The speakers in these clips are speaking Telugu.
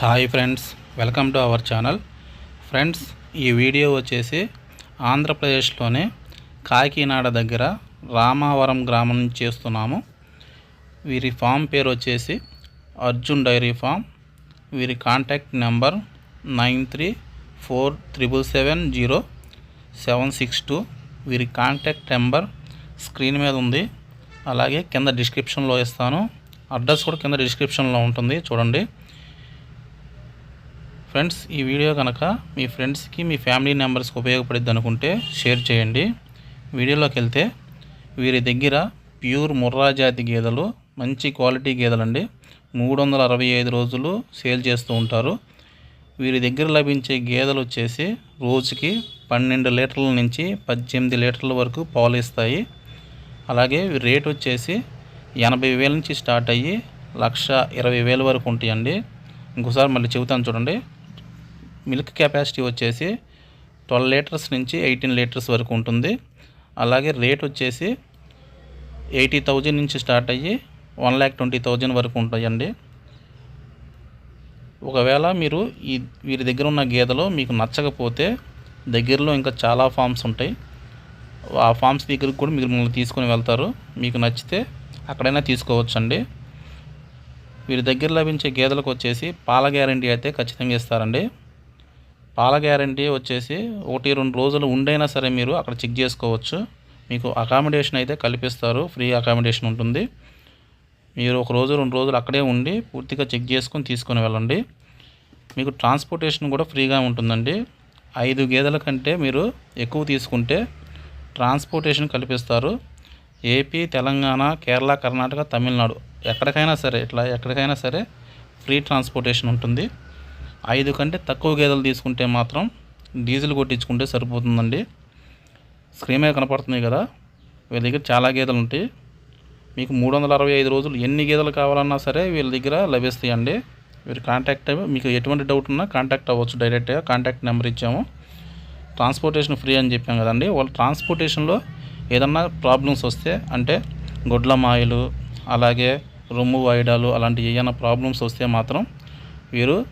Hi friends welcome to our channel. Friends ఈ వీడియో వచ్చేసి ఆంధ్రప్రదేశ్లోనే కాకినాడ దగ్గర రామావరం గ్రామం నుంచి చేస్తున్నాము. వీరి ఫామ్ పేరు వచ్చేసి అర్జున్ డైరీ ఫామ్. వీరి contact number nine three four triple seven zero seven six two. వీరి కాంటాక్ట్ నెంబర్ స్క్రీన్ మీద ఉంది. అలాగే కింద డిస్క్రిప్షన్లో ఇస్తాను. అడ్రస్ కూడా కింద డిస్క్రిప్షన్లో ఉంటుంది. చూడండి. ఫ్రెండ్స్ ఈ వీడియో కనుక మీ ఫ్రెండ్స్కి మీ ఫ్యామిలీ మెంబర్స్కి ఉపయోగపడిద్ది అనుకుంటే షేర్ చేయండి. వీడియోలోకి వెళ్తే వీరి దగ్గర ప్యూర్ ముర్రా జాతి గేదెలు మంచి క్వాలిటీ గేదెలండి. మూడు వందల అరవై ఐదు రోజులు సేల్ చేస్తూ ఉంటారు. వీరి దగ్గర లభించే గేదెలు వచ్చేసి రోజుకి పన్నెండు లీటర్ల నుంచి పద్దెనిమిది లీటర్ల వరకు పాలు ఇస్తాయి. అలాగే రేట్ వచ్చేసి ఎనభై వేల నుంచి స్టార్ట్ అయ్యి లక్ష ఇరవై వేల వరకు ఉంటాయండి. ఇంకోసారి మళ్ళీ చెబుతాను చూడండి. మిల్క్ కెపాసిటీ వచ్చేసి ట్వెల్వ్ లీటర్స్ నుంచి ఎయిటీన్ లీటర్స్ వరకు ఉంటుంది. అలాగే రేట్ వచ్చేసి ఎయిటీ థౌజండ్ నుంచి స్టార్ట్ అయ్యి వన్ ల్యాక్ ట్వంటీ థౌజండ్ వరకు ఉంటాయండి. ఒకవేళ మీరు ఈ వీరి దగ్గర ఉన్న గేదెలో మీకు నచ్చకపోతే దగ్గరలో ఇంకా చాలా ఫామ్స్ ఉంటాయి. ఆ ఫామ్స్ దగ్గరికి కూడా మీరు మిమ్మల్ని తీసుకొని వెళ్తారు. మీకు నచ్చితే అక్కడైనా తీసుకోవచ్చండి. వీరి దగ్గర లభించే గేదెలకు వచ్చేసి పాల గ్యారంటీ అయితే ఖచ్చితంగా ఇస్తారండి. పాల గ్యారంటీ వచ్చేసి ఒకటి రెండు రోజులు ఉండైనా సరే మీరు అక్కడ చెక్ చేసుకోవచ్చు. మీకు అకామిడేషన్ అయితే కల్పిస్తారు. ఫ్రీ అకామిడేషన్ ఉంటుంది. మీరు ఒక రోజు రెండు రోజులు అక్కడే ఉండి పూర్తిగా చెక్ చేసుకొని తీసుకొని వెళ్ళండి. మీకు ట్రాన్స్పోర్టేషన్ కూడా ఫ్రీగా ఉంటుందండి. ఐదు గేదెల కంటే మీరు ఎక్కువ తీసుకుంటే ట్రాన్స్పోర్టేషన్ కల్పిస్తారు. ఏపీ తెలంగాణ కేరళ కర్ణాటక తమిళనాడు ఎక్కడికైనా సరే ఇట్లా ఎక్కడికైనా సరే ఫ్రీ ట్రాన్స్పోర్టేషన్ ఉంటుంది. ఐదు కంటే తక్కువ గేదెలు తీసుకుంటే మాత్రం డీజిల్ కొట్టించుకుంటే సరిపోతుందండి. స్క్రీన్ మీద కనపడుతుంది కదా వీళ్ళ దగ్గర చాలా గేదెలు ఉంటాయి. మీకు మూడు వందల అరవై ఐదు రోజులు ఎన్ని గేదెలు కావాలన్నా సరే వీళ్ళ దగ్గర లభిస్తాయండి. మీరు కాంటాక్ట్ మీకు ఎటువంటి డౌట్ ఉన్నా కాంటాక్ట్ అవ్వచ్చు డైరెక్ట్గా కాంటాక్ట్ నెంబర్ ఇచ్చాము. ట్రాన్స్పోర్టేషన్ ఫ్రీ అని చెప్పాం కదండి. వాళ్ళ ట్రాన్స్పోర్టేషన్లో ఏదన్నా ప్రాబ్లమ్స్ వస్తే అంటే గొడ్ల మాయలు అలాగే రొమ్ము వాయిడాలు అలాంటి ఏమైనా ప్రాబ్లమ్స్ వస్తే మాత్రం వీరు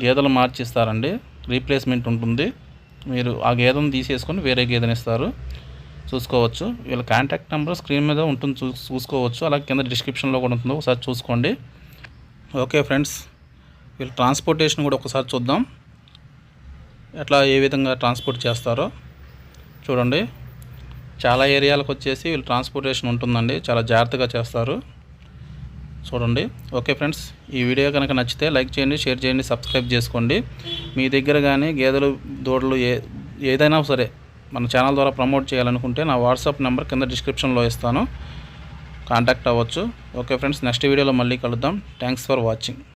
గేదెలు మార్చిస్తారండి. రీప్లేస్మెంట్ ఉంటుంది. మీరు ఆ గేదెను తీసేసుకొని వేరే గేదెని ఇస్తారు. చూసుకోవచ్చు. వీళ్ళ కాంటాక్ట్ నెంబర్ స్క్రీన్ మీద ఉంటుంది. చూ చూసుకోవచ్చు. అలాగే కింద డిస్క్రిప్షన్లో కూడా ఉంటుంది. ఒకసారి చూసుకోండి. Okay friends. వీళ్ళ ట్రాన్స్పోర్టేషన్ కూడా ఒకసారి చూద్దాం. ఎట్లా ఏ విధంగా ట్రాన్స్పోర్ట్ చేస్తారో చూడండి. చాలా ఏరియాలకు వచ్చేసి వీళ్ళు ట్రాన్స్పోర్టేషన్ ఉంటుందండి. చాలా జాగ్రత్తగా చేస్తారు. చూడండి. ఓకే ఫ్రెండ్స్ ఈ వీడియో కనుక నచ్చితే లైక్ చేయండి షేర్ చేయండి సబ్స్క్రైబ్ చేసుకోండి. మీ దగ్గర కానీ గేదెలు దూడలు ఏ ఏదైనా సరే మన ఛానల్ ద్వారా ప్రమోట్ చేయాలనుకుంటే నా వాట్సాప్ నెంబర్ కింద డిస్క్రిప్షన్లో ఇస్తాను. కాంటాక్ట్ అవ్వచ్చు. ఓకే ఫ్రెండ్స్ నెక్స్ట్ వీడియోలో మళ్ళీ కలుద్దాం. Thanks for watching.